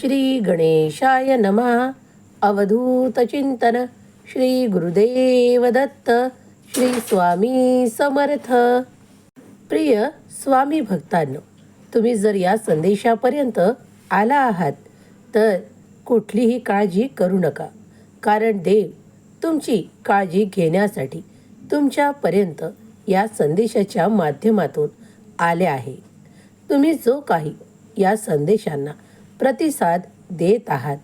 श्री गणेशाय नमः। अवधूत चिंतन। श्री गुरुदेव दत्त। श्री स्वामी समर्थ। प्रिय स्वामी भक्तांनो तुम्ही जर या संदेशापर्यंत आला आहात तर कुठलीही काळजी करू नका. कारण देव तुमची काळजी घेण्यासाठी तुमच्यापर्यंत या संदेशाच्या माध्यमातून आले आहे. तुम्ही जो काही या संदेशांना प्रतिसाद देत आहात.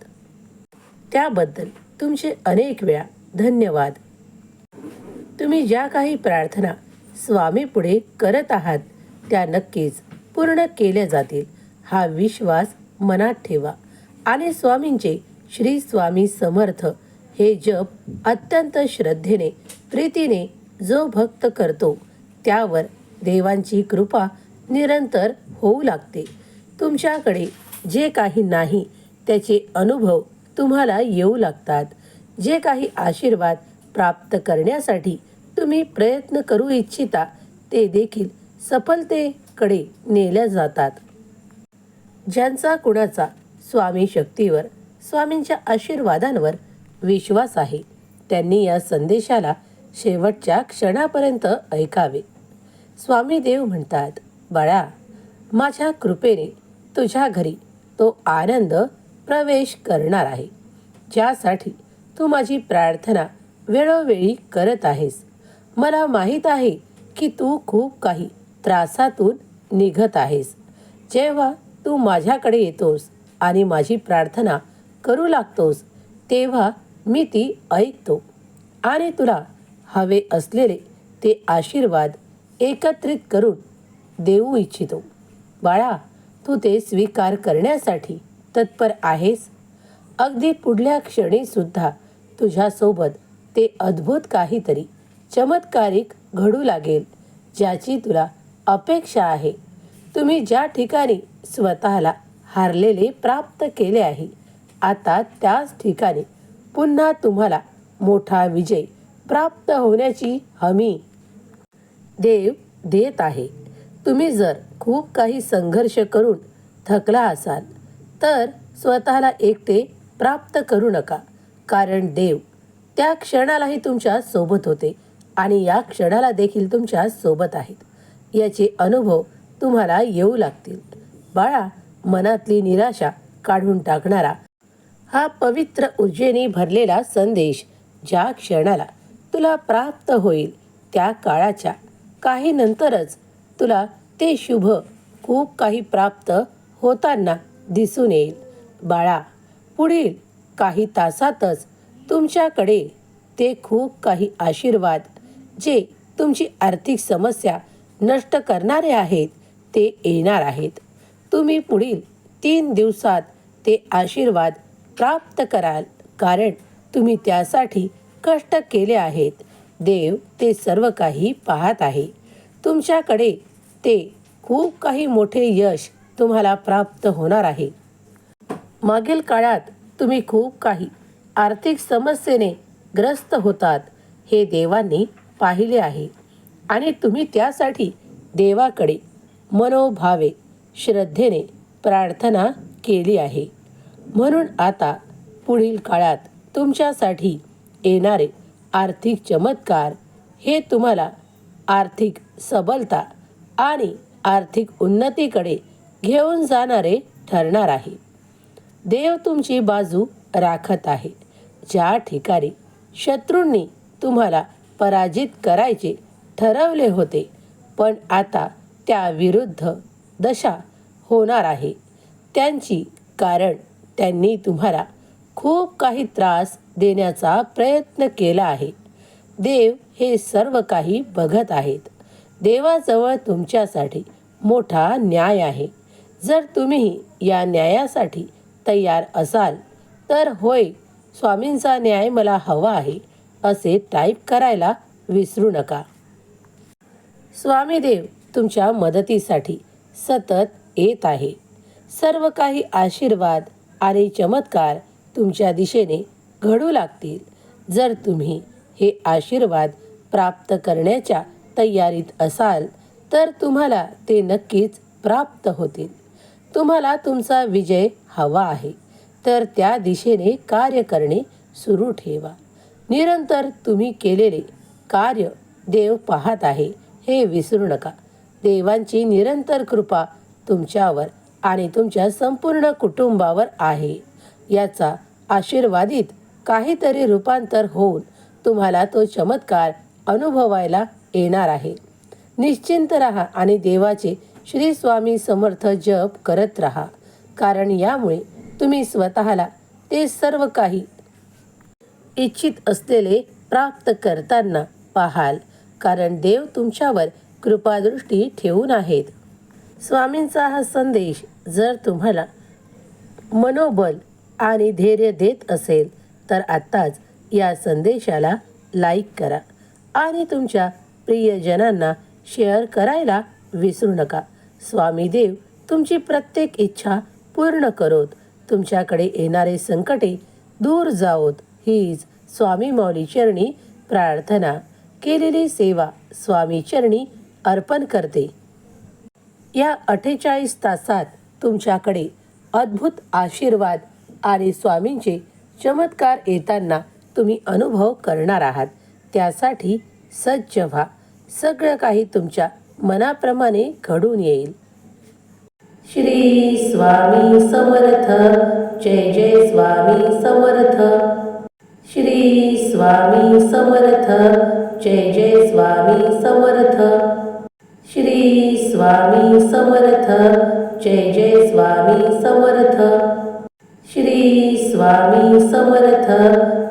त्याबद्दल तुमचे अनेक वेळा धन्यवाद. तुम्ही ज्या काही प्रार्थना स्वामीपुढे करत आहात त्या नक्कीच पूर्ण केल्या जातील. हा विश्वास मनात ठेवा आणि स्वामींचे श्री स्वामी समर्थ हे जप अत्यंत श्रद्धेने प्रीतीने जो भक्त करतो त्यावर देवांची कृपा निरंतर होऊ लागते. तुमच्याकडे जे काही नाही त्याचे अनुभव तुम्हाला येऊ लागतात. जे काही आशीर्वाद प्राप्त करण्यासाठी तुम्ही प्रयत्न करू इच्छिता ते देखील सफलतेकडे नेल्या जातात. ज्यांचा कुणाचा स्वामी शक्तीवर स्वामींच्या आशीर्वादांवर विश्वास आहे त्यांनी या संदेशाला शेवटच्या क्षणापर्यंत ऐकावे. स्वामी देव म्हणतात बाळा माझ्या कृपेने तुझ्या घरी तो आनंद प्रवेश करणार आहे. ज्यासाठी तू माझी प्रार्थना वेळोवेळी करत आहेस. मला माहीत आहे की तू खूप काही त्रासातून निघत आहेस. जेव्हा तू माझ्याकडे येतोस आणि माझी प्रार्थना करू लागतोस तेव्हा मी ती ऐकतो आणि तुला हवे असलेले ते आशीर्वाद एकत्रित करून देऊ इच्छितो. बाळा तू ते स्वीकार करण्यासाठी तत्पर आहेस? अगदी पुढल्या क्षणीसुद्धा तुझ्यासोबत ते अद्भुत काहीतरी चमत्कारिक घडू लागेल ज्याची तुला अपेक्षा आहे. तुम्ही ज्या ठिकाणी स्वतःला हारलेले प्राप्त केले आहे आता त्याच ठिकाणी पुन्हा तुम्हाला मोठा विजय प्राप्त होण्याची हमी देव देत आहे. तुम्ही जर खूप काही संघर्ष करून थकला असाल तर स्वतःला एकटे प्राप्त करू नका. कारण देव त्या क्षणालाही तुमच्यासोबत होते आणि या क्षणाला देखील तुमच्यासोबत आहेत. याचे अनुभव तुम्हाला येऊ लागतील. बाळा मनातली निराशा काढून टाकणारा हा पवित्र ऊर्जेने भरलेला संदेश ज्या क्षणाला तुला प्राप्त होईल त्या काळाच्या काही नंतरच तुला ते शुभ खूप काही प्राप्त होताना दिसून येईल. बाळा पुढील काही तासातच तुमच्याकडे ते खूप काही आशीर्वाद जे तुमची आर्थिक समस्या नष्ट करणारे आहेत ते येणार आहेत. तुम्ही पुढील तीन दिवसात ते आशीर्वाद प्राप्त कराल कारण तुम्ही त्यासाठी कष्ट केले आहेत. देव ते सर्व काही पाहत आहे. तुमच्याकडे ते खूप काही मोठे यश तुम्हाला प्राप्त होणार आहे. मागील काळात तुम्ही खूप काही आर्थिक समस्येने ग्रस्त होतात हे देवांनी पाहिले आहे आणि तुम्ही त्यासाठी देवाकडे मनोभावे श्रद्धेने प्रार्थना केली आहे. म्हणून आता पुढील काळात तुमच्यासाठी येणारे आर्थिक चमत्कार हे तुम्हाला आर्थिक सबलता आणि आर्थिक उन्नतीकडे घेऊन जाणारे ठरणार आहे. देव तुमची बाजू राखत आहे. ज्या ठिकाणी शत्रूंनी तुम्हाला पराजित करायचे ठरवले होते पण आता त्याविरुद्ध दशा होणार आहे. त्यांची कारण त्यांनी तुम्हाला खूप काही त्रास देण्याचा प्रयत्न केला आहे. देव हे सर्व काही बघत आहेत. देवाजवळ तुमच्यासाठी मोठा न्याय आहे. जर तुम्ही या न्यायासाठी तयार असाल तर होय स्वामींचा न्याय मला हवा आहे असे टाईप करायला विसरू नका. स्वामीदेव तुमच्या मदतीसाठी सतत येत आहे. सर्व काही आशीर्वाद आणि चमत्कार तुमच्या दिशेने घडू लागतील. जर तुम्ही हे आशीर्वाद प्राप्त करण्याच्या तयारीत असाल तर तुम्हाला ते नक्कीच प्राप्त होतील. तुम्हाला तुमचा विजय हवा आहे. तर त्या दिशेने कार्य करणे सुरू ठेवा. निरंतर तुम्ही केलेले कार्य देव पाहत आहे हे विसरू नका. देवांची निरंतर कृपा तुमच्यावर आणि तुमच्या संपूर्ण कुटुंबावर आहे. याचा आशीर्वादित काहीतरी रूपांतर होऊन तुम्हाला तो चमत्कार अनुभवायला येणार आहे. निश्चिंत राहा आणि देवाचे श्री स्वामी समर्थ जप करत राहा. कारण यामुळे तुम्ही स्वतःला ते सर्व काही इच्छित असलेले प्राप्त करताना पाहाल. कारण देव तुमच्यावर कृपादृष्टी ठेवून आहेत. स्वामींचा हा संदेश जर तुम्हाला मनोबल आणि धैर्य देत असेल तर आत्ताच या संदेशाला लाईक करा आणि तुमच्या प्रियजनांना शेअर करायला विसरू नका. स्वामी देव तुमची प्रत्येक इच्छा पूर्ण करोत. तुमच्याकडे येणारे संकटे दूर जाओत हीच स्वामी मौली चरणी प्रार्थना. केलेली सेवा स्वामी चरणी अर्पण करते. या अठ्ठेचाळीस तासात तुमच्याकडे अद्भुत आशीर्वाद आणि स्वामींचे चमत्कार येताना तुम्ही अनुभव करणार आहात. त्यासाठी सज्ज व्हा. सगळं काही तुमच्या मनाप्रमाणे घडून येईल. श्री स्वामी समर्थ. जय जय स्वामी समर्थ. श्री स्वामी समर्थ. जय जय स्वामी समर्थ. श्री स्वामी समर्थ. जय जय स्वामी समर्थ. श्री स्वामी समर्थ.